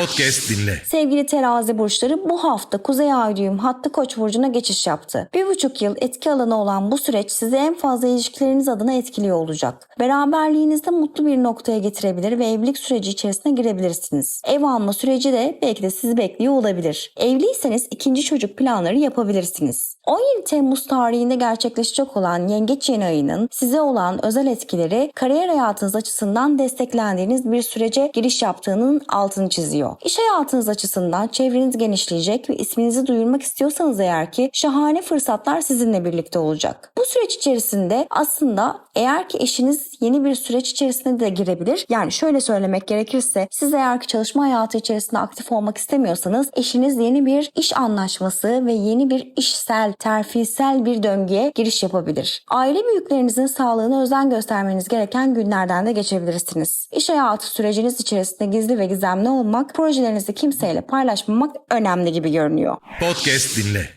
Podcast dinle. Sevgili terazi burçları bu hafta Kuzey Ay düğüm hattı koç burcuna geçiş yaptı. Bir buçuk yıl etki alanı olan bu süreç sizi en fazla ilişkileriniz adına etkiliyor olacak. Beraberliğinizde mutlu bir noktaya getirebilir ve evlilik süreci içerisine girebilirsiniz. Ev alma süreci de belki de sizi bekliyor olabilir. Evliyseniz ikinci çocuk planları yapabilirsiniz. 17 Temmuz tarihinde gerçekleşecek olan Yengeç yeni ayının size olan özel etkileri kariyer hayatınız açısından desteklendiğiniz bir sürece giriş yaptığının altını çiziyor. İş hayatınız açısından çevreniz genişleyecek ve isminizi duyurmak istiyorsanız eğer ki şahane fırsatlar sizinle birlikte olacak. Bu süreç içerisinde aslında eğer ki eşiniz yeni bir süreç içerisine de girebilir. Yani şöyle söylemek gerekirse siz eğer ki çalışma hayatı içerisinde aktif olmak istemiyorsanız eşiniz yeni bir iş anlaşması ve yeni bir işsel, terfisel bir döngüye giriş yapabilir. Aile büyüklerinizin sağlığına özen göstermeniz gereken günlerden de geçebilirsiniz. İş hayatı süreciniz içerisinde gizli ve gizemli projelerinizi kimseyle paylaşmamak önemli gibi görünüyor. Podcast dinle.